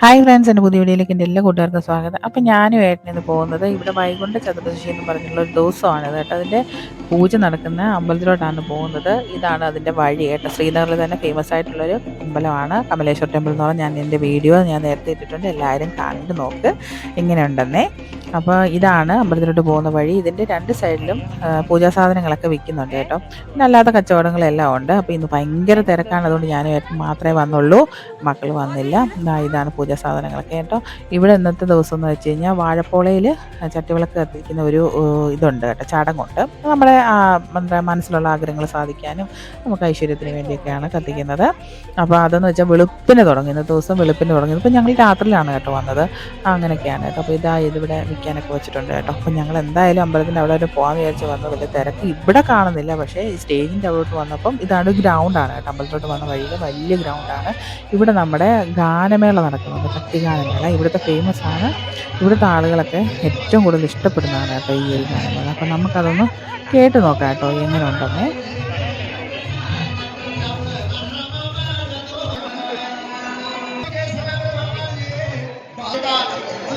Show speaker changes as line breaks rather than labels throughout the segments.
Hi friends എന്റെ പുതിയ വീഡിയോയിലേക്ക് എന്റെ എല്ലാ കൂട്ടുകാർക്കും സ്വാഗതം. അപ്പം ഞാനും ഏട്ടനിന്ന് പോകുന്നത് ഇവിടെ വൈകുണ്ഠ ചതുർദശി എന്ന് പറഞ്ഞുള്ള ഒരു ദിവസമാണ്. കേട്ടോ അതിന്റെ പൂജ നടക്കുന്ന അമ്പലത്തിലോട്ടാണ് പോകുന്നത്. ഇതാണ് അതിന്റെ വഴി കേട്ടോ. ശ്രീനഗറിൽ തന്നെ ഫേമസ് ആയിട്ടുള്ളൊരു അമ്പലമാണ്. കമലേശ്വർ ടെമ്പിൾ എന്ന് പറഞ്ഞാൽ ഞാൻ എന്റെ വീഡിയോ ഞാൻ നേരത്തെ ഇട്ടിട്ടുണ്ട്. എല്ലാവരും കണ്ടു നോക്ക്. ഇങ്ങനെ ഉണ്ടെന്നേ അപ്പോൾ ഇതാണ് അമ്പലത്തിലോട്ട് പോകുന്ന വഴി. ഇതിന്റെ രണ്ട് സൈഡിലും പൂജാ സാധനങ്ങളൊക്കെ വിൽക്കുന്നുണ്ട് കേട്ടോ. പിന്നെ അല്ലാത്ത കച്ചവടങ്ങളെല്ലാം ഉണ്ട്. അപ്പോൾ ഇന്ന് ഭയങ്കര തിരക്കാണ്. അതുകൊണ്ട് ഞാനും ഏട്ടൻ മാത്രമേ വന്നുള്ളൂ. മക്കൾ വന്നില്ല. ഇതാണ് പൂജാ സാധനങ്ങളൊക്കെ കേട്ടോ. ഇവിടെ ഇന്നത്തെ ദിവസം എന്ന് വെച്ച് കഴിഞ്ഞാൽ വാഴപ്പോളയിൽ ചട്ടിവിളക്ക് കത്തിക്കുന്ന ഒരു ഇതുണ്ട് കേട്ടോ ചടങ്ങുണ്ട്. നമ്മുടെ നമ്മുടെ മനസ്സിലുള്ള ആഗ്രഹങ്ങൾ സാധിക്കാനും നമുക്ക് ഐശ്വര്യത്തിന് വേണ്ടിയൊക്കെയാണ് കത്തിക്കുന്നത്. അപ്പോൾ അതെന്ന് വെച്ചാൽ വെളുപ്പിന് തുടങ്ങി ഇന്നത്തെ ദിവസം വെളുപ്പിന് തുടങ്ങി. ഇപ്പം ഞങ്ങൾ രാത്രിയിലാണ് കേട്ടോ വന്നത്. അങ്ങനെയൊക്കെയാണ് കേട്ടോ. അപ്പോൾ ഇതാ ഇതിവിടെ വിൽക്കാനൊക്കെ വെച്ചിട്ടുണ്ട് കേട്ടോ. അപ്പോൾ ഞങ്ങൾ എന്തായാലും അമ്പലത്തിന്റെ അവിടെ വരെ പോകാൻ വിചാരിച്ച് വന്നു വലിയ തിരക്ക് ഇവിടെ കാണുന്നില്ല. പക്ഷേ സ്റ്റേജിന്റെ അവിടോട്ട് വന്നപ്പം ഇതാണ് ഗ്രൗണ്ടാണ് കേട്ടോ. അമ്പലത്തോട്ട് വന്ന വഴിയിൽ വലിയ ഗ്രൗണ്ടാണ്. ഇവിടെ നമ്മുടെ ഗാനമേള നടക്കുന്നുണ്ട് ഭക്തി ഗാനമേള ഇവിടുത്തെ ഫേമസ് ആണ് ഇവിടുത്തെ ആളുകളൊക്കെ ഏറ്റവും കൂടുതൽ ഇഷ്ടപ്പെടുന്നതാണ് കേട്ടോ ഈ ഒരു ഗാനമേള അപ്പം നമുക്കതൊന്ന് കേട്ട് നോക്കാം കേട്ടോ എങ്ങനെ ഉണ്ടെന്ന്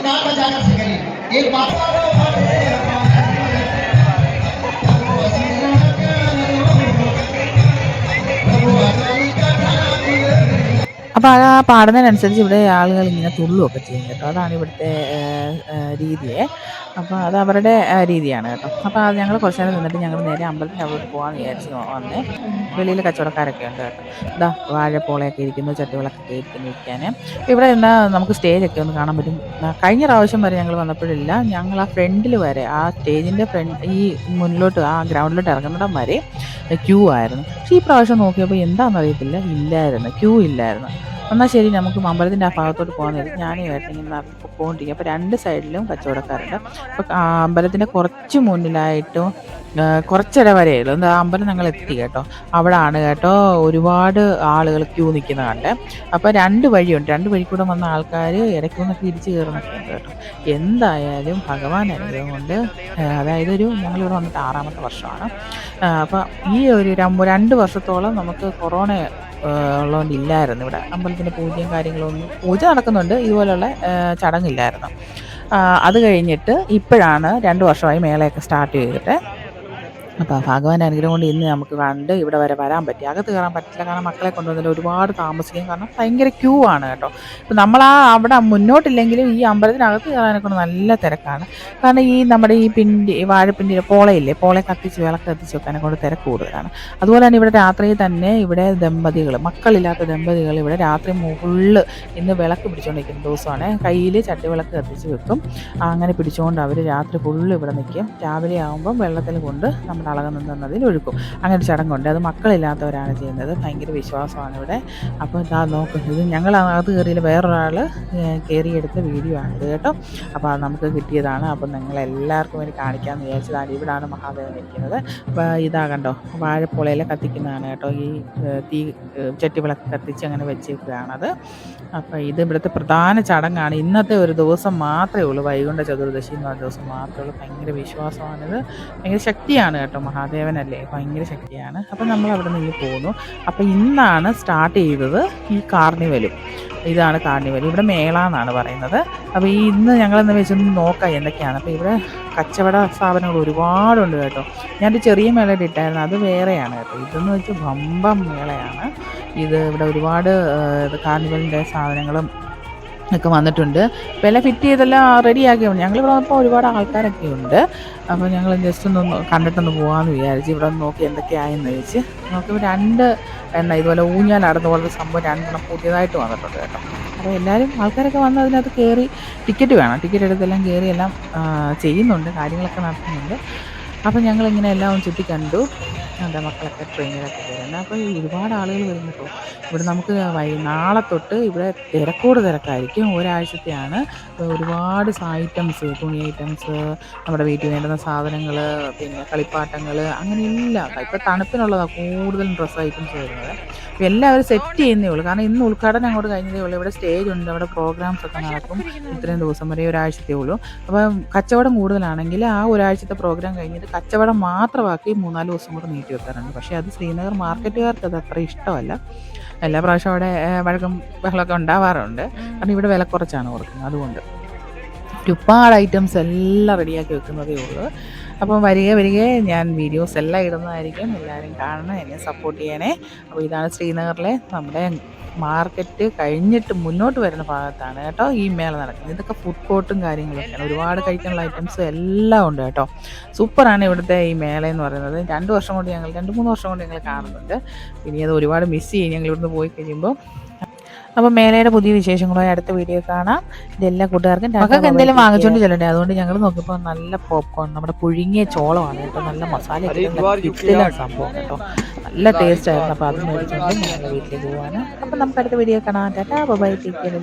नाम बजाना सीखेंगे एक बात
അപ്പോൾ ആ പാടുന്നതിനനുസരിച്ച് ഇവിടെ ആളുകൾ ഇങ്ങനെ തുള്ളുമൊക്കെ ചെയ്യും കേട്ടോ. അതാണ് ഇവിടുത്തെ രീതിയെ. അപ്പോൾ അത് അവരുടെ രീതിയാണ് കേട്ടോ. അപ്പോൾ അത് ഞങ്ങൾ കുറച്ച് നേരം നിന്നിട്ട് ഞങ്ങൾ നേരെ അമ്പലത്തിൽ അവിടെ പോകാമെന്ന് വിചാരിച്ച് വന്നേ വെളിയിൽ കച്ചവടക്കാരൊക്കെ ഉണ്ട് കേട്ടോ. ഇതാ വാഴപ്പോളയൊക്കെ ഇരിക്കുന്നു ചട്ടികളൊക്കെ ഇരിക്കുന്നു ഇരിക്കാൻ ഇവിടെ നിന്ന് നമുക്ക് സ്റ്റേജൊക്കെ ഒന്ന് കാണാൻ പറ്റും. കഴിഞ്ഞ പ്രാവശ്യം വരെ ഞങ്ങൾ വന്നപ്പോഴില്ല ഞങ്ങൾ ആ ഫ്രണ്ടിൽ വരെ ആ സ്റ്റേജിന്റെ ഫ്രണ്ട് ഈ മുന്നിലോട്ട് ആ ഗ്രൗണ്ടിലോട്ട് ഇറങ്ങുന്നിടം വരെ ക്യൂ ആയിരുന്നു. പക്ഷേ ഈ പ്രാവശ്യം നോക്കിയപ്പോൾ എന്താണെന്ന് അറിയത്തില്ല ഇല്ലായിരുന്നു. ക്യൂ ഇല്ലായിരുന്നു. എന്നാൽ ശരി നമുക്ക് അമ്പലത്തിന്റെ ആ ഭാഗത്തോട്ട് പോകാൻ നേരം ഞാനും ഏട്ടൻ ഇങ്ങനെ നടന്ന് അപ്പോൾ രണ്ട് സൈഡിലും കച്ചവടക്കാരുണ്ട്. അപ്പോൾ അമ്പലത്തിന്റെ കുറച്ച് മുന്നിലായിട്ടും ആ, വരെ വരെയുള്ളൂ. എന്താ അമ്പലം ഞങ്ങൾ എത്തി കേട്ടോ. അവിടെ ആണ് കേട്ടോ ഒരുപാട് ആളുകൾ ക്യൂ നിൽക്കുന്ന കണ്ടേ. അപ്പോൾ രണ്ട് വഴിയുണ്ട്. രണ്ട് വഴി കൂടെ വന്ന ആൾക്കാർ ഇടയ്ക്കൊന്നൊക്കെ ഇടിച്ച് കയറുന്നൊക്കെ ഉണ്ട് കേട്ടോ. എന്തായാലും ഭഗവാൻ അനുഗ്രഹം കൊണ്ട് അതായത് ഒരു ഞങ്ങളിവിടെ വന്നിട്ട് ആറാമത്തെ വർഷമാണ്. അപ്പോൾ ഈ ഒരു രണ്ട് വർഷത്തോളം നമുക്ക് കൊറോണ ഉള്ളതുകൊണ്ട് ഇല്ലായിരുന്നു. ഇവിടെ അമ്പലത്തിന്റെ പൂജയും കാര്യങ്ങളൊന്നും പൂജ നടക്കുന്നുണ്ട്. ഇതുപോലെയുള്ള ചടങ്ങില്ലായിരുന്നു. അത് കഴിഞ്ഞിട്ട് ഇപ്പോഴാണ് രണ്ട് വർഷമായി മേളയൊക്കെ സ്റ്റാർട്ട് ചെയ്തിട്ട് അപ്പോൾ ഭഗവാൻ അനുഗ്രഹം കൊണ്ട് ഇന്ന് നമുക്ക് കണ്ട് ഇവിടെ വരെ വരാൻ പറ്റി. അകത്ത് കയറാൻ പറ്റില്ല. കാരണം മക്കളെ കൊണ്ടുവന്നതിൽ ഒരുപാട് താമസിക്കും കാരണം ഭയങ്കര ക്യൂ ആണ് കേട്ടോ. ഇപ്പം നമ്മൾ ആ അവിടെ മുന്നോട്ടില്ലെങ്കിലും ഈ അമ്പലത്തിനകത്ത് കയറാനൊക്കെ നല്ല തിരക്കാണ്. കാരണം ഈ നമ്മുടെ ഈ പിണ്ടി ഈ വാഴപ്പിണ്ടി പോളയില്ലേ? പോളെ കത്തിച്ച് വിളക്ക് കത്തിച്ച് വെക്കാനെ കൊണ്ട് തിരക്ക് കൂടുതലാണ്. അതുപോലെ തന്നെ ഇവിടെ രാത്രി തന്നെ ഇവിടെ ദമ്പതികൾ മക്കളില്ലാത്ത ദമ്പതികൾ ഇവിടെ രാത്രി മുകളിൽ ഇന്ന് വിളക്ക് പിടിച്ചുകൊണ്ടിരിക്കുന്ന ദിവസമാണ്. കയ്യിൽ ചട്ടി വിളക്ക് കത്തിച്ച് വെക്കും. അങ്ങനെ പിടിച്ചുകൊണ്ട് അവർ രാത്രി ഫുള്ള് ഇവിടെ നിൽക്കും രാവിലെ ആകുമ്പം വെള്ളത്തിൽ കൊണ്ട് നമ്മുടെ അളക് നിന്നതിൽ ഒഴുക്കും അങ്ങനെ ചടങ്ങുണ്ട് അത് മക്കളില്ലാത്തവരാണ് ചെയ്യുന്നത്. ഭയങ്കര വിശ്വാസമാണ് ഇവിടെ. അപ്പോൾ ഇതാ നോക്കുന്നത് ഞങ്ങൾ അത് കയറിയിൽ വേറൊരാൾ കയറിയെടുത്ത വീഡിയോ ആണിത് കേട്ടോ. അപ്പോൾ അത് നമുക്ക് കിട്ടിയതാണ്. അപ്പോൾ നിങ്ങളെല്ലാവർക്കും വേണ്ടി കാണിക്കാമെന്ന് വിചാരിച്ചതാണ്. ഇവിടാണ് മഹാദേവൻ ഇരിക്കുന്നത്. അപ്പോൾ ഇതാ കണ്ടോ. വാഴപ്പുളയിൽ കത്തിക്കുന്നതാണ് കേട്ടോ. ഈ തീ ചട്ടിവിളക്ക് കത്തിച്ച് അങ്ങനെ വെച്ചേക്കുകയാണത് അപ്പോൾ ഇത് ഇവിടുത്തെ പ്രധാന ചടങ്ങാണ്. ഇന്നത്തെ ഒരു ദിവസം മാത്രമേ ഉള്ളൂ. വൈകുണ്ഠ ചതുർദശി എന്ന് പറഞ്ഞ ദിവസം മാത്രമേ ഉള്ളൂ. ഭയങ്കര വിശ്വാസമാണിത്. ഭയങ്കര ശക്തിയാണ് കേട്ടോ. മഹാദേവനല്ലേ? ഭയങ്കര ശക്തിയാണ്. അപ്പം നമ്മൾ അവിടെ നിന്ന് പോകുന്നു അപ്പം ഇന്നാണ് സ്റ്റാർട്ട് ചെയ്തത് ഈ കാർണിവലും ഇതാണ് കാർണിവൽ ഇവിടെ മേള എന്നാണ് പറയുന്നത്. അപ്പോൾ ഈ ഇന്ന് ഞങ്ങളെന്ന് വെച്ചൊന്ന് നോക്കാം എന്തൊക്കെയാണ്. അപ്പോൾ ഇവിടെ കച്ചവട സ്ഥാപനങ്ങൾ ഒരുപാടുണ്ട് കേട്ടോ. ഞാനൊരു ചെറിയ മേളയുടെ ഇട്ടായിരുന്നു. അത് വേറെയാണ് കേട്ടോ. ഇതെന്ന് വെച്ചാൽ ബമ്പം മേളയാണ്. ഇത് ഇവിടെ ഒരുപാട് കാർണിവലിന്റെ സാധനങ്ങളും ഒക്കെ വന്നിട്ടുണ്ട്. എല്ലാം ഫിറ്റ് ചെയ്തെല്ലാം റെഡിയാക്കി ഞങ്ങൾ ഇവിടെ വന്നപ്പോൾ ഒരുപാട് ആൾക്കാരൊക്കെ ഉണ്ട്. അപ്പോൾ ഞങ്ങൾ ജസ്റ്റ് ഒന്ന് കണ്ടിട്ടൊന്ന് പോകാമെന്ന് വിചാരിച്ചു ഇവിടെ നോക്കി എന്തൊക്കെയായെന്ന് ചോദിച്ച് നോക്കിയപ്പോൾ രണ്ട് എണ്ണ ഇതുപോലെ ഊഞ്ഞാൽ ഊഞ്ഞാലാടുന്ന പോലത്തെ സംഭവം രണ്ടെണ്ണം പുതിയതായിട്ട് വന്നിട്ടുണ്ട് കേട്ടോ. അപ്പോൾ എല്ലാവരും ആൾക്കാരൊക്കെ വന്ന് അതിനകത്ത് കയറി ടിക്കറ്റ് വേണം. ടിക്കറ്റ് എടുത്തെല്ലാം കയറി എല്ലാം ചെയ്യുന്നുണ്ട് കാര്യങ്ങളൊക്കെ നടത്തുന്നുണ്ട്. അപ്പോൾ ഞങ്ങളിങ്ങനെ എല്ലാം ചുറ്റി കണ്ടു എന്റെ മക്കളൊക്കെ ട്രെയിനിലൊക്കെ കയറുന്നത് അപ്പോൾ ഒരുപാട് ആളുകൾ വരുന്നു ഇവിടെ നമുക്ക് വൈ നാളെ തൊട്ട് ഇവിടെ തിരക്കോട് തിരക്കായിരിക്കും. ഒരാഴ്ചത്തെയാണ് ഒരുപാട് ഐറ്റംസ് തുണി ഐറ്റംസ് നമ്മുടെ വീട്ടിൽ വേണ്ടുന്ന സാധനങ്ങൾ പിന്നെ കളിപ്പാട്ടങ്ങൾ അങ്ങനെ എല്ലാം ഇപ്പോൾ തണുപ്പിനുള്ളതാണ് കൂടുതലും ഡ്രസ്സ് ഐറ്റംസ് വരുന്നത്. അപ്പോൾ എല്ലാവരും സെറ്റ് ചെയ്യുന്നേ ഉള്ളൂ. കാരണം ഇന്ന് ഉദ്ഘാടനം അങ്ങോട്ട് കഴിഞ്ഞതേ ഉള്ളൂ. ഇവിടെ സ്റ്റേജ് ഉണ്ട് അവിടെ പ്രോഗ്രാംസ് ഒക്കെ നടക്കും. ഇത്രയും ദിവസം വരെ ഒരാഴ്ചത്തേ ഉള്ളൂ. അപ്പം കച്ചവടം കൂടുതലാണെങ്കിൽ ആ ഒരാഴ്ചത്തെ പ്രോഗ്രാം കഴിഞ്ഞിട്ട് കച്ചവടം മാത്രമാക്കി മൂന്നാൽ ദിവസം കൂടെ നീട്ടി വെക്കാറുണ്ട്. പക്ഷേ അത് ശ്രീനഗർ മാർക്കറ്റുകാർക്ക് അത് അത്ര ഇഷ്ടമല്ല. എല്ലാ പ്രാവശ്യം അവിടെ വഴക്കും ബഹളമൊക്കെ ഉണ്ടാവാറുണ്ട്. കാരണം ഇവിടെ വില കുറച്ചാണ് കൊടുക്കുന്നത്. അതുകൊണ്ട് ഒരുപാട് ഐറ്റംസ് എല്ലാം റെഡിയാക്കി വെക്കുന്നതേ ഉള്ളൂ. അപ്പം വരിക വരിക ഞാൻ വീഡിയോസ് എല്ലാം ഇടുന്നതായിരിക്കും. എല്ലാവരും കാണണം എന്നെ സപ്പോർട്ട് ചെയ്യണേ. അപ്പോൾ ഇതാണ് ശ്രീനഗറിലെ നമ്മുടെ മാർക്കറ്റ് കഴിഞ്ഞിട്ട് മുന്നോട്ട് വരുന്ന ഭാഗത്താണ് കേട്ടോ ഈ മേള നടക്കുന്നത്. ഇതൊക്കെ ഫുഡ് കോർട്ടും കാര്യങ്ങളൊക്കെയാണ്. ഒരുപാട് കഴിക്കാനുള്ള ഐറ്റംസ് എല്ലാം ഉണ്ട് കേട്ടോ. സൂപ്പറാണ് ഇവിടുത്തെ ഈ മേള എന്ന് പറയുന്നത്. രണ്ട് വർഷം കൊണ്ട് ഞങ്ങൾ രണ്ട് മൂന്ന് വർഷം കൊണ്ട് ഞങ്ങൾ കാണുന്നുണ്ട്. ഇനി അത് ഒരുപാട് മിസ് ചെയ്യും ഞങ്ങൾ ഇവിടുന്ന് പോയി കഴിയുമ്പോൾ. അപ്പോൾ മേലയുടെ പുതിയ വിശേഷങ്ങളുമായി അടുത്ത വീഡിയോ കാണാം. ഇതെല്ലാ കൂട്ടുകാർക്കും മക്കൾക്ക് എന്തെങ്കിലും വാങ്ങിച്ചുകൊണ്ട് ചെല്ലണ്ടേ? അതുകൊണ്ട് ഞങ്ങൾ നോക്കിയപ്പോൾ നല്ല പോപ്കോൺ നമ്മുടെ പുഴുങ്ങിയ ചോളമാണ് കേട്ടോ. നല്ല മസാല സംഭവം കേട്ടോ. നല്ല ടേസ്റ്റ് ആയിരുന്നു. അപ്പോൾ അത് മേടിച്ചുകൊണ്ട് ഞങ്ങൾ വീട്ടിലേക്ക് പോകാനാണ് അപ്പം നമുക്ക് അടുത്ത വീഡിയോ കാണാം. Tata bye take care